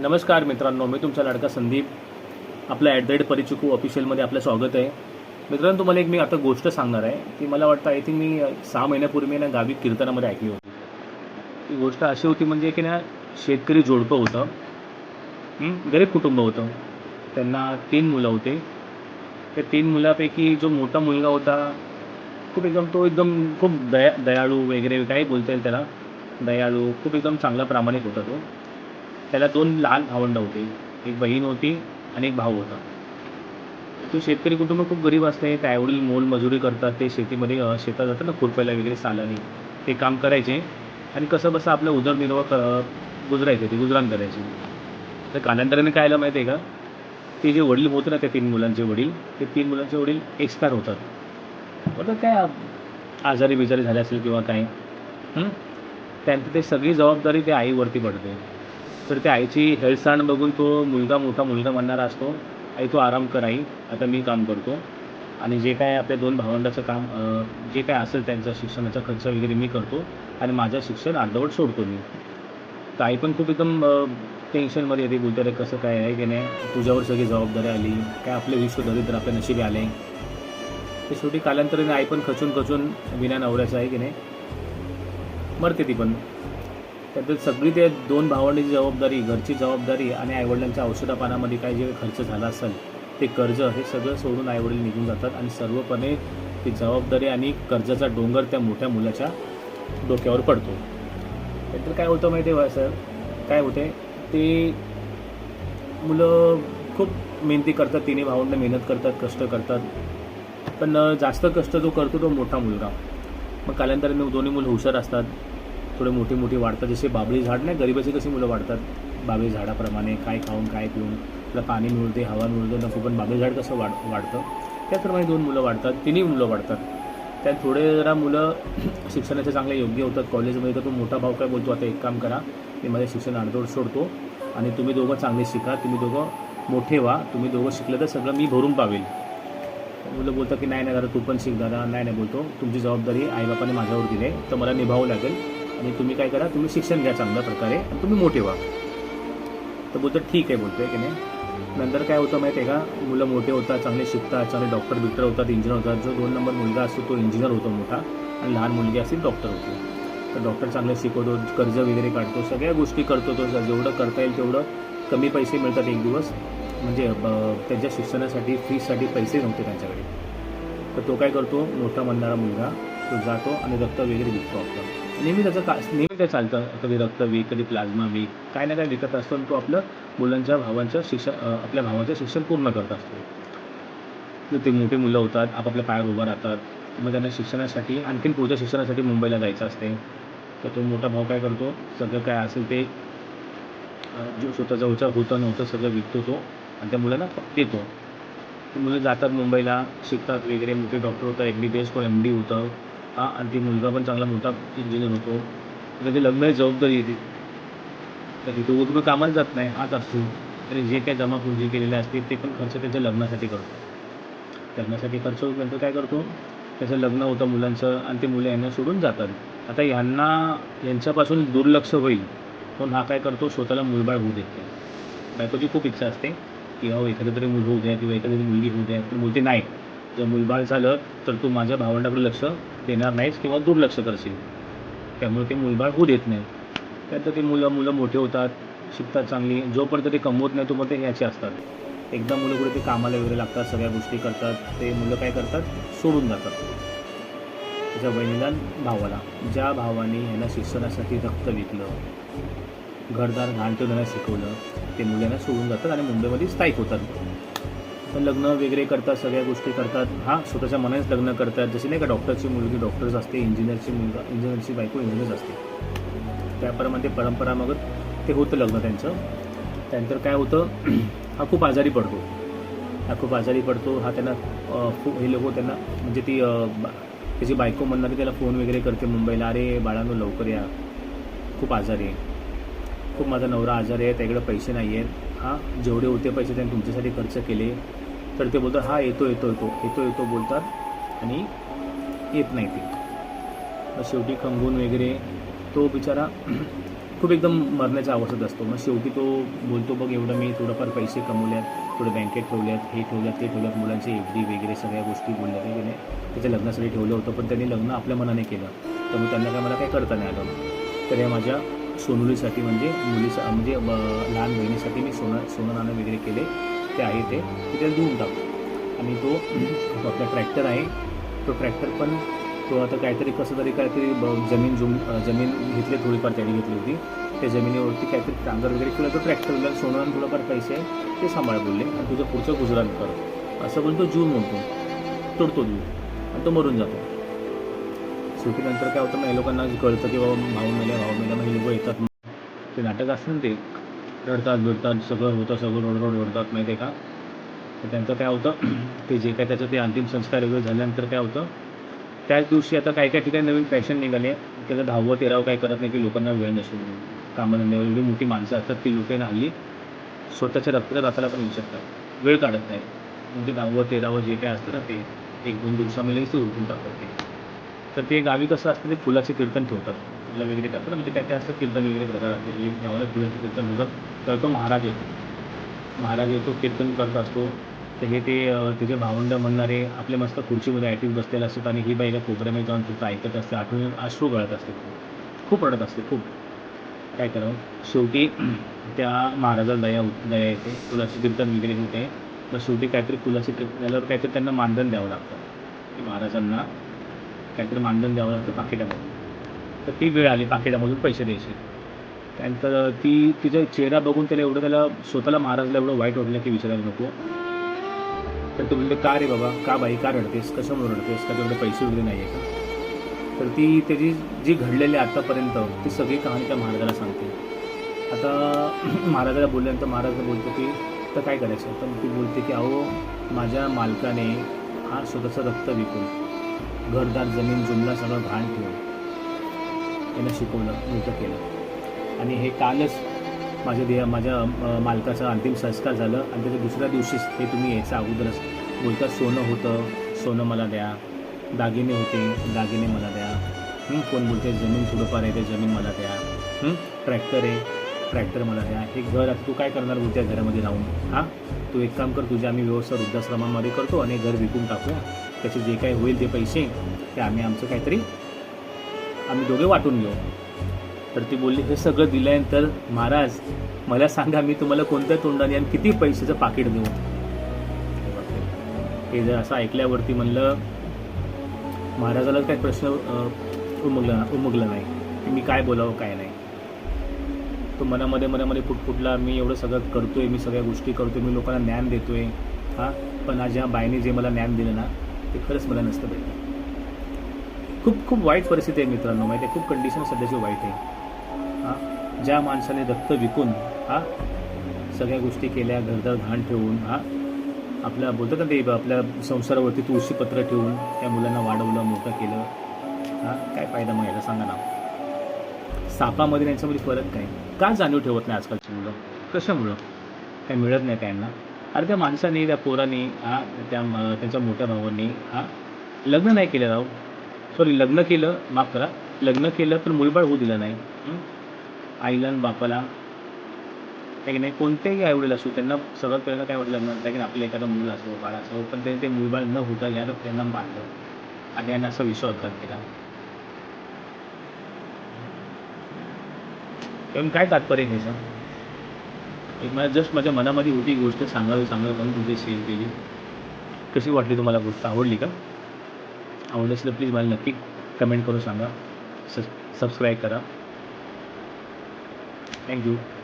नमस्कार मित्रांनो मी तुमचा लाडका संदीप. आपला ॲट द रेट परिचुकू ऑफिशियलमध्ये आपलं स्वागत आहे. मित्रांनो तुम्हाला एक मी आता गोष्ट सांगणार आहे ती मला वाटतं आय थिंक मी सहा महिन्यापूर्वी ना गावी कीर्तनामध्ये ऐकली होती. ती गोष्ट अशी होती म्हणजे की ना शेतकरी जोडपं होतं गरीब कुटुंब होतं. त्यांना तीन मुलं होते. त्या तीन मुलापैकी जो मोठा मुलगा होता खूप एकदम तो एकदम खूप दया दयाळू वगैरे काही बोलता येईल त्याला. दयाळू खूप एकदम चांगला प्रामाणिक होता तो. त्याला दोन लहान भावंडं होते. एक बहीण होती आणि एक भाऊ होता. तो शेतकरी कुटुंब खूप गरीब असते. त्या आईवडील मोलमजुरी करतात. ते शेतीमध्ये शेतात जातात ना खुरपायला वगैरे सालानी. ते काम करायचे आणि कसं बसं आपलं उदरनिर्वाह क- गुजरायचे. ते गुजराण करायचे. तर कालांतराने काय आलं माहिती आहे का? ते जे वडील होते ना त्या तीन मुलांचे वडील ते तीन मुलांचे वडील एक्सपायर होतात. बरं काय आजारी बिजारी झाले असेल किंवा काय? त्यानंतर ते सगळी जबाबदारी त्या आईवरती पडते. तर त्या आईची हेळसांड बघून तो मुलगा मोठा मुलगा म्हणणारा असतो आई तू आराम कर आई आता मी काम करतो. आणि जे काय आपल्या दोन भावंडाचं काम जे काय असेल त्यांचा शिक्षणाचा खर्च वगैरे मी करतो आणि माझं शिक्षण अर्धवट सोडतो मी. तर आई पण खूप एकदम टेन्शनमध्ये येते बोलते रे कसं काय आहे की नाही? तुझ्यावर सगळी जबाबदारी आली काय आपले विश्व दरिद्र आपल्या नशिबी आले? ते शेवटी कालांतराने आई पण खचून खचून विना नवऱ्याचं आहे की नाही मरते ती पण. त्यात सगळी ते दोन भावंडीची जबाबदारी घरची जबाबदारी आणि आईवडिलांच्या औषधापानामध्ये काय जे खर्च झाला असेल ते कर्ज हे सगळं सोडून आईवडील निघून जातात आणि सर्वपणे ती जबाबदारी आणि कर्जाचा डोंगर त्या मोठ्या मुलाच्या डोक्यावर पडतो. त्यानंतर काय होतं माहिती आहे सर? काय होते? ते मुलं खूप मेहनती करतात तिन्ही भावंड मेहनत करतात कष्ट करतात. पण जास्त कष्ट जो करतो तो मोठा मुलगा. मग कालांतराने दोन्ही मुलं हुशार असतात. थोडे मोठी मोठी वाढतात जसे बाबळी झाड नाही गरिबाची कशी मुलं वाढतात? बाबळी झाडाप्रमाणे काय खाऊन काय पिऊन तुला पाणी मिळते हवा मिळते नको पण बाबळी झाड कसं वाढ वाढतं? त्याप्रमाणे दोन मुलं वाढतात तिन्ही मुलं वाढतात. त्यात थोडे जरा मुलं शिक्षणाचे चांगले योग्य होतात. कॉलेजमध्ये तर तो मोठा भाव काय बोलतो आता एक काम करा मी माझे शिक्षण अर्धवट सोडतो आणि तुम्ही दोघं चांगले शिका तुम्ही दोघं मोठे व्हा तुम्ही दोघं शिकलं तर सगळं मी भरून पावेल. मुलं बोलतात की नाही नाही दादा तू पण शिक दादा. नाही नाही बोलतो तुमची जबाबदारी आईबापाने माझ्यावर दिली आहे तर मला निभावं लागेल. आणि तुम्ही काय करा तुम्ही शिक्षण घ्या चांगल्या प्रकारे आणि तुम्ही मोठे व्हा. तर बोलतो ठीक आहे बोलतोय की नाही. नंतर काय होतं माहिती आहे का मुलं मोठे होतात चांगले शिकतात चांगले डॉक्टर बिक्टर होतात इंजिनियर होतात. जो दोन नंबर मुलगा असतो तो इंजिनियर होतो मोठा आणि लहान मुलगी असतील डॉक्टर होते. तर डॉक्टर चांगलं शिकवतो कर्ज वगैरे काढतो सगळ्या गोष्टी करतो तो जेवढं करता येईल तेवढं कमी पैसे मिळतात एक दिवस. म्हणजे ब- त्यांच्या शिक्षणासाठी फीसाठी पैसे नव्हते त्यांच्याकडे. तर तो काय करतो मोठा म्हणणारा मुलगा तो जातो आणि रक्त वगैरे विकतो आपलं नेहमी त्याचं का नेहमी ते चालतं? कधी रक्त कधी प्लाझ्मा वीक काय ना काय विकत असतो आणि तो आपलं मुलांच्या भावांचं शिक्षण आपल्या भावांचं शिक्षण पूर्ण करत असतो. तर ते मोठे मुलं होतात आपापल्या पायावर उभं राहतात मग त्यांना शिक्षणासाठी आणखीन पुढच्या शिक्षणासाठी मुंबईला जायचं असते. तर तो मोठा भाऊ काय करतो? सगळं काय असेल ते जो स्वतः जवळचं होतं नव्हतं सगळं विकतो तो आणि त्या मुलांना देतो. मुलं जातात मुंबईला शिकतात वगैरे मोठे डॉक्टर होतं एम बी बी एस कोण एम डी होतं. हा आणि ती मुलगा पण चांगला मोठा इंजिनियर होतो. त्याची लग्नाची जबाबदारी येते. तर तिथे उद्योग कामाला जात नाही हाच असतो. तरी जे काही जमापुंजी केलेले असते ते पण खर्च त्याच्या लग्नासाठी करतो. लग्नासाठी खर्च होईपर्यंत काय करतो? त्याचं लग्न होतं मुलांचं आणि ते मुलं यांना सोडून जातात. आता यांना यांच्यापासून दुर्लक्ष होईल. पण हा काय करतो? स्वतःला मुलबाळ होऊ देत नाही. बायकोची खूप इच्छा असते की हो एखादं तरी मुलगा होऊ द्या किंवा एखादी मुलगी होऊ द्या. पण बोलते नाही मुलबाळ झालं तर तू माझ्या भावंडाकडे लक्ष देणार नाहीस किंवा दुर्लक्ष करशील. त्यामुळे ते मुलबाळ होऊ देत नाही. त्यानंतर ते मुलं मुलं मोठे होतात शिकतात चांगली. जोपर्यंत ते कमवत नाही तोपर्यंत याचे असतात. एकदा मुलं कुठे ते कामाला वगैरे लागतात सगळ्या गोष्टी करतात. ते मुलं काय करतात? सोडून जातात. त्याच्या बहिणीला भावाला. ज्या भावाने यांना शिक्षणासाठी रक्त विकलं घरदार घाण ठेवण्याला शिकवलं ते मुलांना सोडून जातात आणि मुंबईमध्ये स्थायिक होतात. पण लग्न वगैरे करतात सगळ्या गोष्टी करतात. हा स्वतःच्या मनानेच लग्न करतात. जशी नाही का डॉक्टरची मुलगी डॉक्टर्स असते इंजिनियरची मुलगा इंजिनियरची बायको इंजिनियर्स असते. त्याप्रमाणे परंपरा मग ते होतं लग्न त्यांचं. त्यानंतर काय होतं हा खूप आजारी पडतो. हा खूप आजारी पडतो. हा त्यांना खूप हे लोक त्यांना म्हणजे ती बा- त्याची बायको म्हणणार त्याला फोन वगैरे करते मुंबईला. अरे बाळांनो लवकर या. खूप आजारी आहे. खूप माझा नवरा आजारी आहे. त्याकडे पैसे नाही आहेत हां जेवढे होते पैसे त्यांनी तुमच्यासाठी खर्च केले. तर ते बोलतात हा येतो येतो येतो येतो येतो बोलतात आणि येत नाही ते. मग शेवटी खंगून वगैरे तो बिचारा खूप एकदम मरण्याच्या अवस्थेत असतो. मग शेवटी तो बोलतो बघ एवढं मी थोडंफार पैसे कमवल्यात थोडं बँकेत ठेवल्यात हे ठेवल्यात ते ठेवल्यात मुलांचे एफ डी वगैरे सगळ्या गोष्टी बोलल्या त्याने त्याच्या लग्नासाठी ठेवलं होतं पण त्यांनी लग्न आपल्या मनाने केलं. तर मग त्यांना काय मला काही करता नाही आलं. तर या माझ्या सोनुलीसाठी म्हणजे मुलीसा म्हणजे लहान बहिणीसाठी मी सोनं सोनं नाणं वगैरे केले. ते आहे ते. तिथे त्याला टाकतो आणि तो तो आपला ट्रॅक्टर आहे. तो ट्रॅक्टर पण तो आता काहीतरी कसं तरी काहीतरी जमीन जुम जमीन घेतली थोडीफार त्याने घेतली होती. त्या जमिनीवरती काहीतरी टांगर वगैरे केलं तो ट्रॅक्टरला सोनं थोडंफार पैसे आहे ते सांभाळ बोलले. आणि तुझं पुढचं गुजरात कर. असं बोलतो जीव म्हणतो तोडतो जीव. आणि तो मरून जातो. सुटीनंतर काय होतं मग लोकांना कळतं की बाबा भाऊ मेल्या भाऊ मेल्या मग हे लोक येतात. ते नाटक असतं ना ते रडतात बिडतात सगळं होतं सगळं रोड रोड ओढतात माहिती आहे का? तर त्यांचं काय होतं ते जे काय त्याचं ते अंतिम संस्कार वगैरे झाल्यानंतर काय होतं त्याच दिवशी आता काही काही ठिकाणी नवीन पॅशन निघाले त्याचं दहावं तेरावं काही करत नाही की लोकांना वेळ नसेल. कामधंद्यावर एवढी मोठी माणसं असतात ती लोकांना हल्ली स्वतःच्या रक्तात असायला पण येऊ शकतात. वेळ काढत नाही. म्हणजे दहावं तेरावं जे काय असतं ना ते एक दोन दिवसामध्ये ते उठून टाकतात ते. तर ते गावी कसं असतं ते फुलाचे कीर्तन ठेवतात. फुलं वगैरे टाकतात म्हणजे काय काय असतं कीर्तन वगैरे प्रकार असते फुलाचे कीर्तन होतात तर तो महाराज येतो. महाराज येतो कीर्तन करत असतो. तर हे ते अं, त्याचे भावंड म्हणणारे आपले मस्त खुर्चीमध्ये ॲटिव्ह बसलेले असतात आणि ही बाई कोपऱ्यामध्ये जाऊन फक्त ऐकत असते आठवण अश्रू गळत असते खूप. रडत असते खूप. काय करावं? शेवटी त्या महाराजाला दया दया येते. तुलाशी कीर्तन वगैरे होते. तर शेवटी काहीतरी फुलाचे कीर्तन झाल्यावर काहीतरी त्यांना मानधन द्यावं लागतं. की महाराजांना काहीतरी मानधन द्यावं लागतं पाकिटामधून. तर ती वेळ आली पाकिटामधून पैसे द्यायचे. त्यानंतर uh, ती तिचा चेहरा बघून त्याला एवढं त्याला स्वतःला महाराजला एवढं वाईट वाटलं की विचारायला नको. तर तो म्हणते का रे बाबा? का बाई? का रडतेस? कशामुळे रडतेस? का तेवढे पैसे वगैरे नाही आहे का? तर ती त्याची जी घडलेली आत्तापर्यंत ती सगळी कहाणी त्या महाराजाला सांगते. आता महाराजाला बोलल्यानंतर महाराज बोलतो की तर काय करायचं? तर ती बोलते की अहो माझ्या मालकाने हा स्वतःचं रक्त विकून घरदार जमीन जुमला सगळं घाण ठेवून त्यानं शिकवलं मोठं केलं. आणि हे कालच माझ्या देह माझ्या मालकाचं मालकाचा अंतिम संस्कार झालं. आणि त्याच्या दुसऱ्या दिवशीच हे तुम्ही यायच्या अगोदरच बोलतात सोनं होतं सोनं मला द्या दागिने होते दागिने मला द्या. कोण बोलते जमीन थोडंफार आहे ते जमीन मला द्या. ट्रॅक्टर आहे ट्रॅक्टर मला द्या. हे घर आता तू काय करणार बोलते घरामध्ये राहून? हां? तू एक काम कर तुझे आम्ही व्यवस्था वृद्धाश्रमामध्ये करतो आणि घर विकून टाकूया त्याचे जे काही होईल ते पैसे ते आम्ही आमचं काहीतरी आम्ही दोघे वाटून घेऊ. तर ती बोलली हे सगळं दिल्यानंतर महाराज मला सांगा मी तुम्हाला कोणत्या तोंडाने आणि किती पैशाचं पाकिट देऊ? हे जर असं ऐकल्यावरती म्हणलं महाराजाला काही प्रश्न उमगला उमगला नाही. की मी काय बोलावं काय नाही. तो मनामध्ये मनामध्ये फुटफुटला मी एवढं सगळं करतोय मी सगळ्या गोष्टी करतोय मी लोकांना ज्ञान देतोय. हां पण आज ह्या बाईने जे मला ज्ञान दिलं ना ते खरंच मला नसतं भेटलं. खूप खूप वाईट परिस्थिती आहे मित्रांनो माहिती आहे? खूप कंडिशन सध्याची वाईट आहे. हां ज्या माणसाने रक्त विकून हां सगळ्या गोष्टी केल्या घरदार घाण ठेवून हां आपल्या बोलतात ना ते आपल्या संसारावरती तुळशीपत्र ठेवून त्या मुलांना वाढवलं मोठं केलं हां काय फायदा मग याचा सांगा ना. सापामध्ये यांच्यामध्ये फरक काय? का जाणीव ठेवत नाही आजकालची मुलं? कशामुळं काय मिळत नाही त्यांना? अरे त्या माणसाने त्या पोराने हा त्या त्यांच्या मोठ्या भावांनी हा लग्न नाही केलं राव. सॉरी लग्न केलं माफ करा. लग्न केलं पण मुलबाळ होऊ दिलं नाही. आईला आणि बापाला. आहे की नाही कोणतेही आईवडील असो त्यांना सगळ्यात पहिलं काय वाटलं लग्न की आपलं एखादं मुलं असो बाळ असो पण ते ते मुलबाळ न होता यानं त्यांना मारलं आणि यांना असा विश्वासघात केला पण काय तात्पर्य आहे ह्याचं एक मला जस्ट माझ्या मनामध्ये होती गोष्ट सांगावी सांगावी म्हणून तुमची शेअर केली. कशी वाटली तुम्हाला गोष्ट? आवडली का? आवडली असेल तर प्लीज मला नक्की कमेंट करून सांगा. स सबस्क्राईब करा. Thank you.